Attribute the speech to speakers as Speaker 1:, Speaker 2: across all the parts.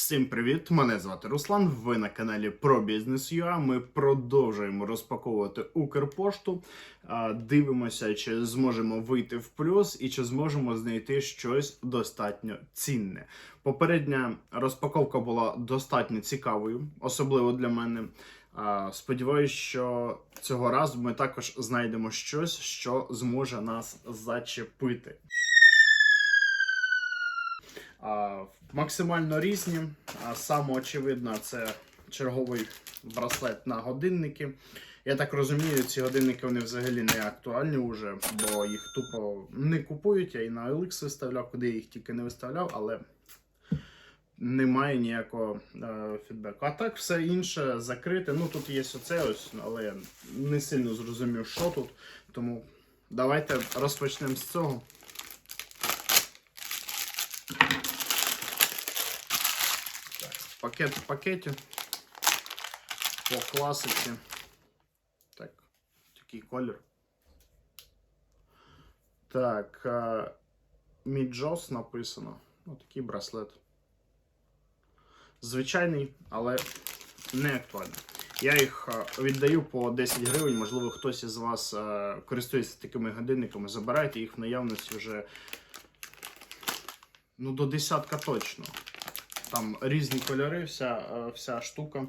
Speaker 1: Всім привіт! Мене звати Руслан. Ви на каналі про бізнес.ua. Ми продовжуємо розпаковувати Укрпошту. Дивимося, чи зможемо вийти в плюс і чи зможемо знайти щось достатньо цінне. Попередня розпаковка була достатньо цікавою, особливо для мене. Сподіваюсь, що цього разу ми також знайдемо щось, що зможе нас зачепити. Максимально різні. Саме очевидно, це черговий браслет на годинники. Я так розумію, ці годинники вони взагалі не актуальні вже, бо їх тупо не купують. Я і на OLX виставляв, куди я їх тільки не виставляв, але немає ніякого е, фідбеку. А так, все інше закрите. Ну тут є оце ось, але я не сильно зрозумів, що тут. Тому давайте розпочнемо з цього. Пакет в пакеті. По класиці. Так, такий колір. Так, Міджос написано. Ну, такий браслет. Звичайний, але не актуальний. Я їх віддаю по 10 гривень. Можливо, хтось із вас користується такими годинниками. Забирайте їх в наявності вже ну, до десятка точно. Там різні кольори, вся, е, вся штука.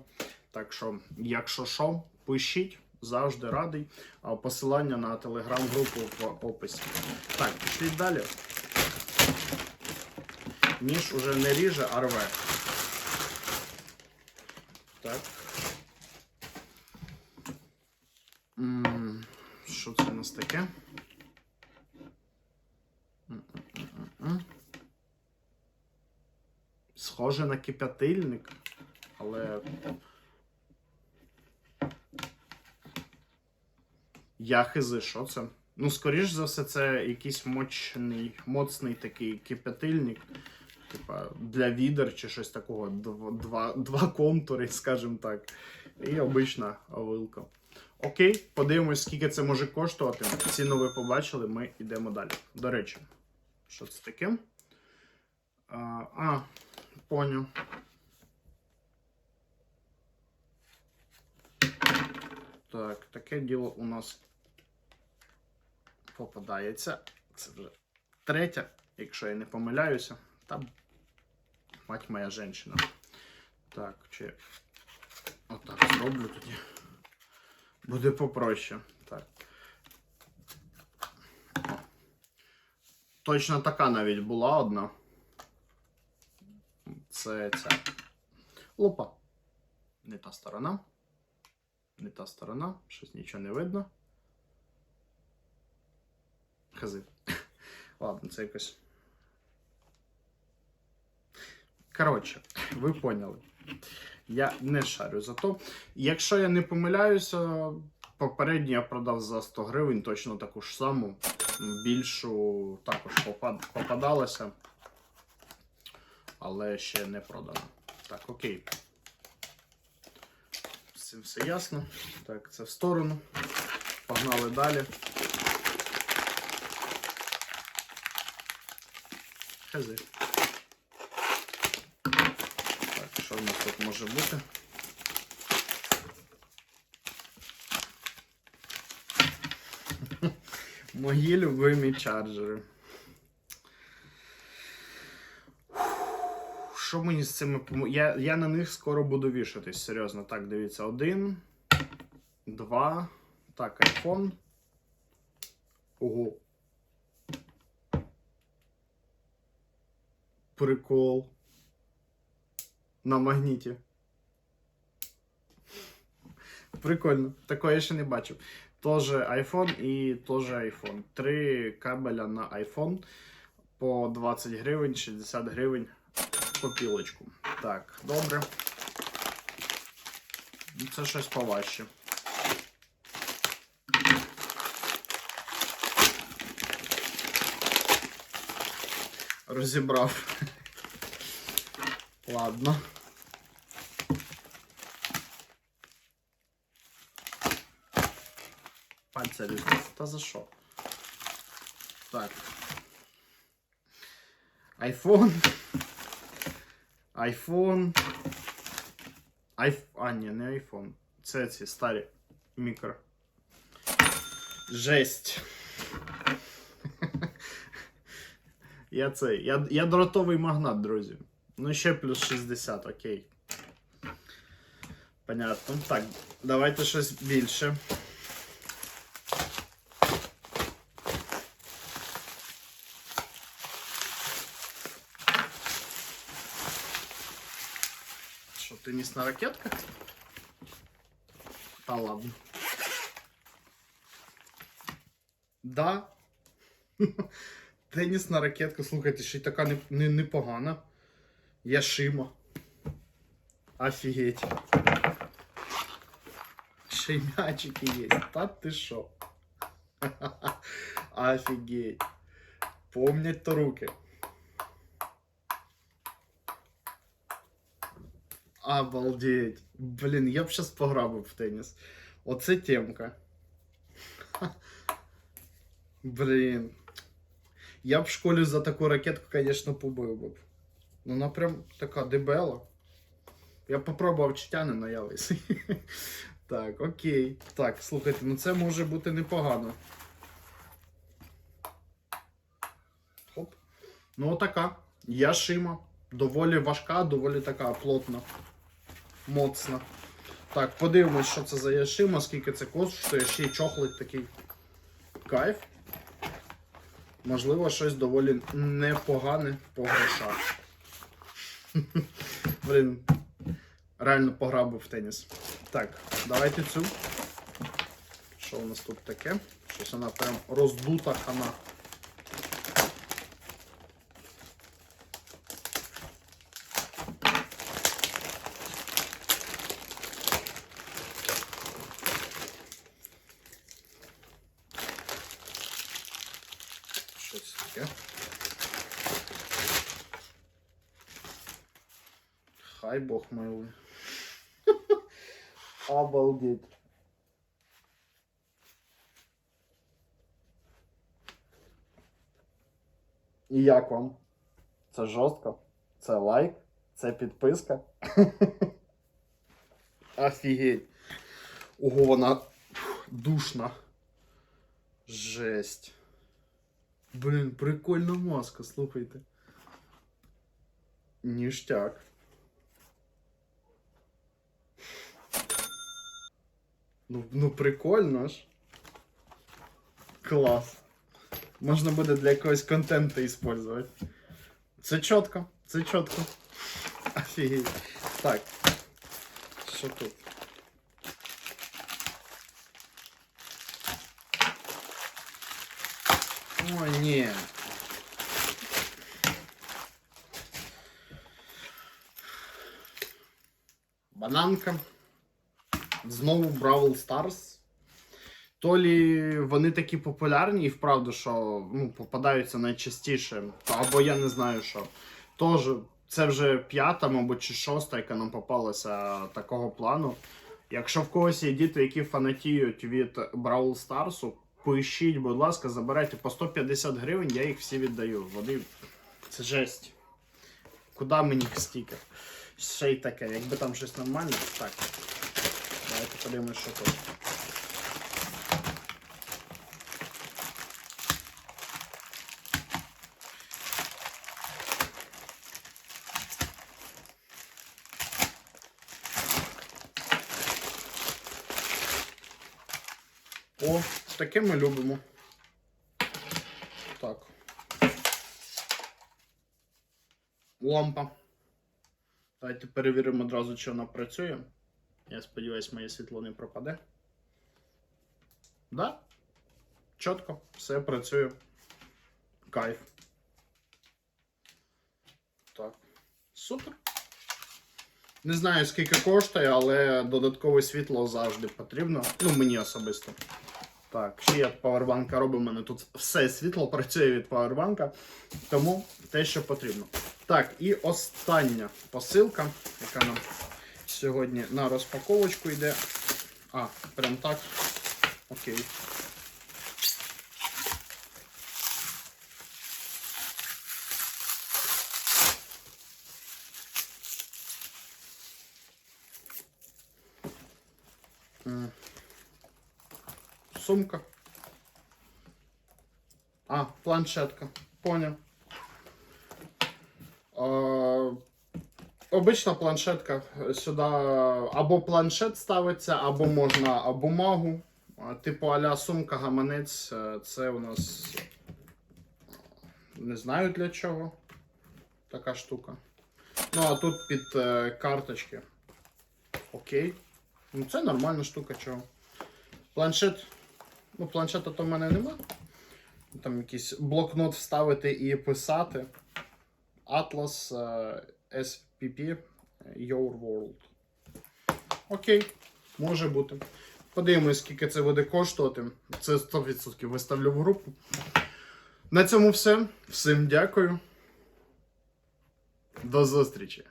Speaker 1: Так що, якщо що, пишіть, завжди радий. Посилання на телеграм-групу в описі. Так, пішли далі. Ніж уже не ріже, а рве. Так. Що це у нас таке? Схоже на кипятильник, але. Я хизи, що це? Ну, скоріш за все, це якийсь мощний, моцний такий кипятильник. Типа для відер чи щось такого. Два, два контури, скажімо так. І обична вилка. Окей, подивимось, скільки це може коштувати. Ціну ви побачили, ми йдемо далі. До речі, що це таке? А, поняв. Так, таке діло у нас попадається. Це вже третя, якщо я не помиляюся. Там мать моя жінка. Так, чи отак зроблю тоді. Буде попроще. Так. Точно така навіть була одна. Це ця. Лупа. Не та сторона. Не та сторона. Щось нічого не видно. Хази. Ладно, це якось. Коротше, ви поняли. Я не шарю за то. Якщо я не помиляюся, попередньо я продав за 100 гривень точно таку ж саму. Більшу також попад... попадалася. Але ще не продано. Так, окей. З цим все ясно. Так, це в сторону. Погнали далі. Хази. Так, що в нас тут може бути? Мої любимі чарджери. Що мені з цими я, я на них скоро буду вішатись, серйозно. Так, дивіться, один, два. Так, iPhone. Ого. Прикол. На магніті. Прикольно. Такого я ще не бачив. Тоже iPhone і тоже iPhone. Три кабеля на iPhone по 20 гривень, 60 гривень копілочку. Так, добре. Ну, Це щось поважче. Розібрав. Ладно. Пальця різниця. Та за що? Так. iPhone. Айф... А, ні, не айфон. Це ці старі мікро. Жесть. Я цей. Я, я дротовий магнат, друзі. Ну, ще плюс 60, окей. Понятно. Так, давайте щось більше. Що, тенісна ракетка? Та ладно. Да. Тенісна ракетка, слухайте, ще й така не, не, непогана. Яшима. Офігеть. Ще й м'ячики є. Та ти що? Офігеть. Помнять то руки. Обалдеть. Блін, я б щас пограбив в теніс. Оце темка. Блін. Я б в школі за таку ракетку, звісно, побив би. Ну, вона прям така дебела. Я попробував чиття не наявився. Так, окей. Так, слухайте, ну це може бути непогано. Хоп. Ну, отака. Яшима. Доволі важка, доволі така плотна. Моцна. Так, подивимось, що це за яшима, скільки це коштує, ще й чохлик такий. Кайф. Можливо, щось доволі непогане по грошах. Блін. Реально пограбив в теніс. Так, давайте цю. Що у нас тут таке? Щось вона прям роздута хана. Що це таке? Хай Бог милує. Обалдеть. І як вам? Це жорстко? Це лайк? Це підписка? Офігеть. Ого, вона душна. Жесть. Блін, прикольна маска, слухайте. Ніштяк. Ну, ну прикольно ж. Клас. Можна буде для якогось контенту использовать. Це чітко, це чітко. Офігеть. Так. Що тут? О, ні. Бананка. Знову Бравл Старс. То лі вони такі популярні і вправду, що ну, попадаються найчастіше. Або я не знаю що. Тож, це вже п'ята, мабуть, чи шоста, яка нам попалася такого плану. Якщо в когось є діти, які фанатіють від Бравл Старсу, пишіть, будь ласка, забирайте по 150 гривень, я їх всі віддаю. Вони це жесть. Куди мені стільки? Ще й таке, якби там щось нормальне, так. Давайте подивимось, що тут. О, таке ми любимо. Так. Лампа. Давайте перевіримо одразу, чи вона працює. Я сподіваюся, моє світло не пропаде. Да? Чітко, все працює. Кайф. Так. Супер. Не знаю, скільки коштує, але додаткове світло завжди потрібно. Ну, мені особисто. Так, ще я павербанка робимо. У мене тут все світло працює від павербанка. Тому те, що потрібно. Так, і остання посилка, яка нам сьогодні на розпаковочку йде. А, прям так. Окей. Сумка. А, планшетка. Понял. Обична планшетка. Сюди або планшет ставиться, або можна бумагу. Типу аля сумка, гаманець. Е, Це у нас не знаю для чого. Така штука. Ну, а тут під е, карточки. Окей. Ну, це нормальна штука, чого. Планшет. Ну, планшета то в мене нема. Там якийсь блокнот вставити і писати. Atlas е, SPP Your World. Окей, може бути. Подивимось, скільки це буде коштувати. Це 100% виставлю в групу. На цьому все. Всім дякую. До зустрічі!